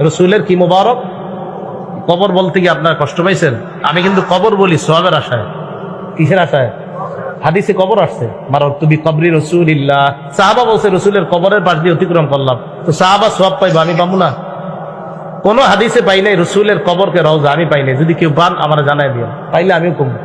রসুলের কি মোবারক? কবর বলতে কি আপনার কষ্ট পাইছেন? আমি কিন্তু কবর বলি সোহাবের আশায়। কিসের আশায়? হাদিসে কবর আসছে। মারক তুমি কবরি রসুল ইল্লাহ সাহাবা বলছে, রসুলের কবরের পাশ দিয়ে অতিক্রম করলাম। তো সাহাবা সোয়াব পাইবো, আমি পাবো না। কোন হাদিসে পাই নাই রসুলের কবরকে রওজা, আমি পাই নাই। যদি কেউ পান, আমার জানাই দিও পাইলে আমিও কমবো।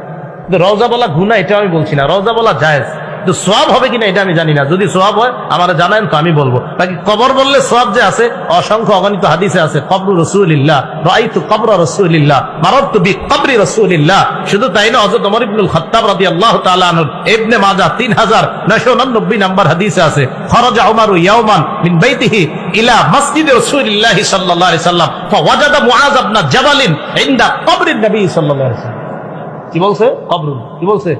কিন্তু রওজা বলা গুনা এটা আমি বলছি না। রওজা বলা জায়েজ। তো সোয়াব হবে কিনা এটা আমি জানি না। যদি সোয়াব হয়, আমার জানান তো আমি বলব। বাকি কবর বললে সোয়াব যে আছে, অসংখ্য অগণিত হাদিসে আছে, কবর রসুলিল্লাহ রাইতু কবর রসুলিল্লাহ মারত্তু বি কবরি রসুলিল্লাহ। শুধু তাই না, হযরত ওমর ইবনুল খাত্তাব রাদিয়াল্লাহু তাআলা আনহু ইবনে মাজাহ 3999 নাম্বার হাদিসে আছে, খরাজা উমারু ইয়াওমান মিন বাইতিহি ইলা মসজিদ রাসূলিল্লাহ সাল্লাল্লাহু আলাইহি সাল্লাম, ফাওয়াজাদা মুআজ ইবনে জাবালিন ইনদা কবরিন নবী আলাইহি সাল্লাম। কি বলছে? কবর কি বলছে?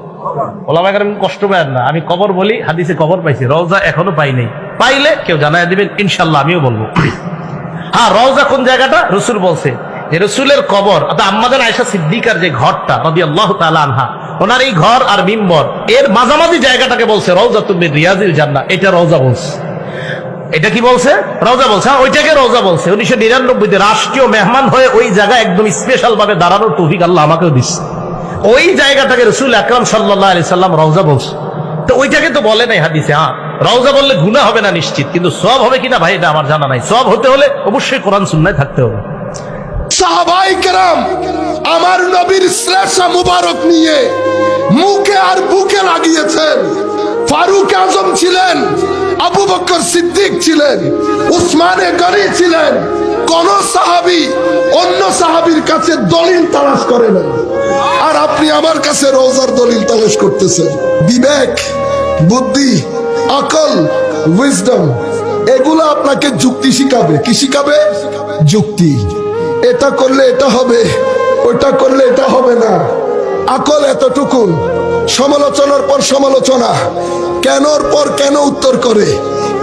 ওলামা কষ্ট পায় না। আমি কবর বলি, হাদিসে কবর পাইছি। রওজা এখনও পাই নাই। পাইলে কেউ জানাই দিবেন ইনশাল্লাহ আমিও বলব। হ্যাঁ রওজা কোন জায়গাটা? রসুল বলছে যে রসুলের কবর, অর্থাৎ আম্মাদান আয়সা সিদ্দিকার যে ঘরটা রবি আল্লাহ আনহা, ওনার এই ঘর আর মিম্বর, এর মাঝামাঝি জায়গাটাকে বলছে রওজা তুমি রিয়াজিল জান্না এটা রওজা বলছে। এটা কি বলছে? রওজা বলছে। হ্যাঁ ওইটাকে রওজা বলছে। উনিশশো নিরানব্বইতে রাষ্ট্রীয় মেহমান হয়ে ওই জায়গায় একদম স্পেশাল ভাবে দাঁড়ানোর তৌফিক আল্লাহ আমাকেও দিচ্ছে। ওই জায়গাটাকে রসুল আকরাম সাল্লাহ আলি সাল্লাম রওজা বলছে। তো ওইটাকে তো বলে নাই হাদিসে হ্যাঁ। রওজা বললে গুণা হবে না নিশ্চিত, কিন্তু সব হবে কিনা ভাই, এটা আমার জানা নাই। সব হতে হলে অবশ্যই কোরআন সুন্নায় থাকতে হবে। আমার নবীর শ্লেষা মুবারক নিয়ে মুখে আর বুকে লাগিয়েছেন। ফারুক আজম ছিলেন, আবু বকর সিদ্দিক ছিলেন, উসমানে গনি ছিলেন, কোন সাহাবি অন্য সাহাবির কাছে দলিল তালাশ করে না আর আপনি আমার কাছে রোজার দলিল তালাশ করতেছেন। বিবেক, বুদ্ধি, আকল উইজডম এগুলো আপনাকে যুক্তি শিখাবে। কি শিখাবে? যুক্তি। এটা করলে এটা হবে ওটা করলে এটা হবে না। আকল এতটুকু, সমালোচনার পর সমালোচনা। কেনর পর কেন উত্তর করে?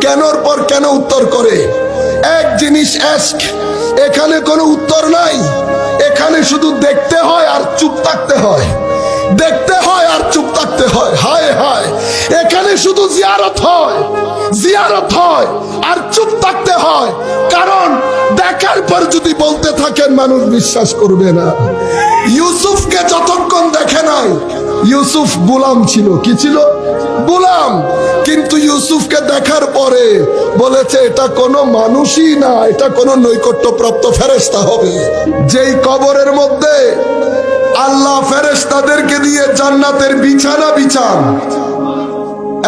কেনর পর কেন উত্তর করে? এক জিনিস এখানে কোনো উত্তর নাই। এখানে শুধু দেখতে হয় চুপ থাকতে হয়। দেখতে হয় আর চুপ থাকতে হয়। হায় হায়। এখানে শুধু জিয়ারত হয়। জিয়ারত হয় আর চুপ থাকতে হয়। কারণ দেখার পর যদি বলতে থাকেন, মানুষ বিশ্বাস করবে না। ইউসুফকে যতক্ষণ দেখে নাই, ইউসুফ গোলাম ছিল। কি ছিল? গোলাম কিন্তু ইউসুফকে দেখার পরে বলেছে, এটা কোনো মানুষই না, এটা কোনো নৈকট্যপ্রাপ্ত ফেরেস্তা হবে। যেই কবরের মধ্যে আল্লাহ ফেরেস্তাদেরকে দিয়ে জান্নাতের বিছানা বিছান।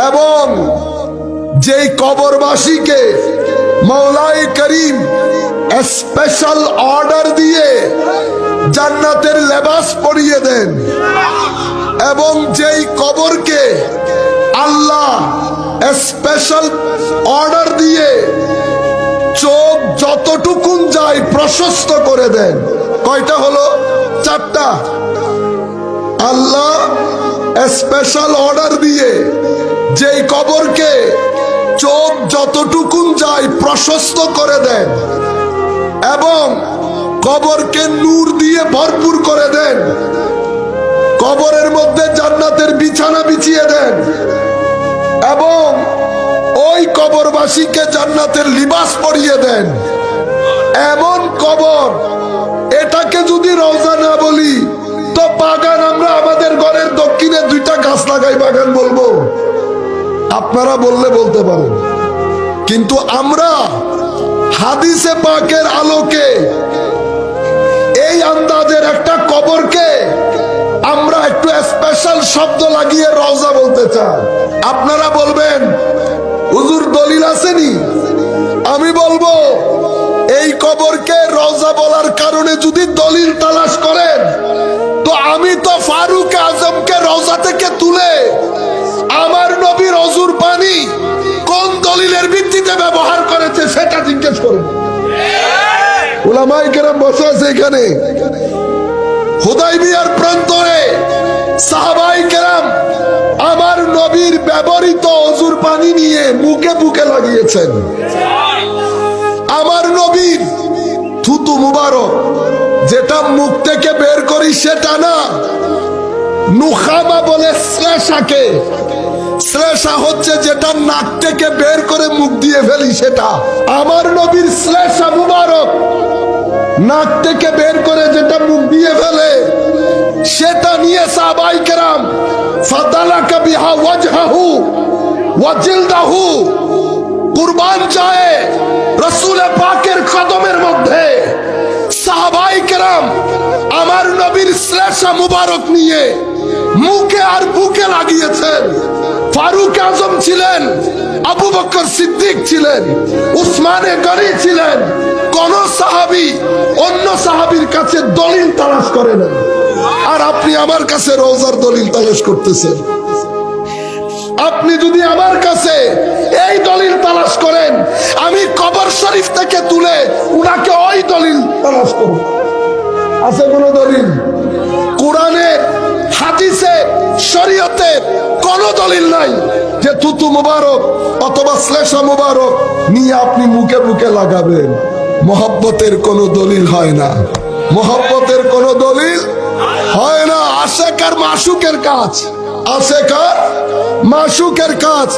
এবং যেই কবরবাসীকে মৌলাই করিম স্পেশাল অর্ডার দিয়ে জান্নাতের লেবাস পরিয়ে দেন এবং যেই কবরকে আল্লাহ স্পেশাল অর্ডার দিয়ে চোখ যতটুকুন যায় প্রশস্ত করে দেন। কয়টা হলো? চারটা। আল্লাহ স্পেশাল অর্ডার দিয়ে যেই কবরকে চোখ যতটুকুন যায় প্রশস্ত করে দেন এবং কবরকে নূর দিয়ে ভরপুর করে দেন, কবরের মধ্যে জান্নাতের বিছানা বিছিয়ে দেন এবং ওই কবরবাসীকে জান্নাতের লিবাস পরিয়ে দেন। এমন কবর এটাকে যদি রওজা না বলি, তো বাগান আমরা আমাদের ঘরের দক্ষিণে দুইটা গাছ লাগাই বাগান বলব। আপনারা বললে বলতে পারেন। কিন্তু আমরা হাদিসে পাকের আলোকে, এই আন্দাজের একটা কবরকে আমরা একটু স্পেশাল শব্দ লাগিয়ে রওজা বলতে চাই। আপনারা বলবেন, হুজুর দলিল আসেনি আমি বলব যদি দলিল তালাশ করেন, তো আমি তো ফারুক আজমকে রওজা থেকে তুলে আমার নবীর অজুর পানি কোন দলিলের ভিত্তিতে ব্যবহার করেছে সেটা জিজ্ঞেস করুন। ওলামাই কেরাম বসে আছে এখানে। হুদাইবিয়ার প্রান্তরে সাহাবাই কেরাম আমার নবীর ব্যবহৃত অজুর পানি নিয়ে বুকে বুকে লাগিয়েছেন। আমার নবীর থুতু মুবারক যেটা মুখ থেকে বের করি সেটা না। নুখামা বলে শ্লেষাকে। শ্লেষা হচ্ছে যেটা নাক থেকে বের করে মুখ দিয়ে ফেলি সেটা। আমার নবীর শ্লেষা মুবারক। নাক থেকে বের করে যেটা মুখ দিয়ে ফেলে, সেটা নিয়ে সাহাবাই কেরাম ফাতালাকা বিহা ওয়াজহাহু ওয়াজিলদাহু কুরবান যায় রসুল পাকের কদমের মধ্যে। সাহাবাই কেরাম আমার নবীর শ্লেষা মুবারক নিয়ে মুখে আর বুকে লাগিয়েছেন। ফারুক আজম ছিলেন, আবু বকর সিদ্দিক ছিলেন, উসমানে গনি ছিলেন, কোন সাহাবি অন্য সাহাবির কাছে দলিল তালাশ করে না আর আপনি আমার কাছে রোজার দলিল তালাশ করতেছেন। আপনি যদি আমার কাছে এই দলিল তালাশ করেন, আমি কবর শরীফ থেকে তুলে উনাকে ওই দলিল তালাশ করব। আছে কোন দলিল? কোরআনে, হাদিসে, শরীয়তে কোন দলিল নাই যে তুতু মুবারক অথবা শ্লেষা মুবারক নিয়ে আপনি মুখে মুখে লাগাবেন। মোহাব্বতের কোনো দলিল হয় না। মোহাব্বতের কোনো দলিল হয় না। আশেকার মাসুকের কাজ। আশেকার মাসুকের কাজ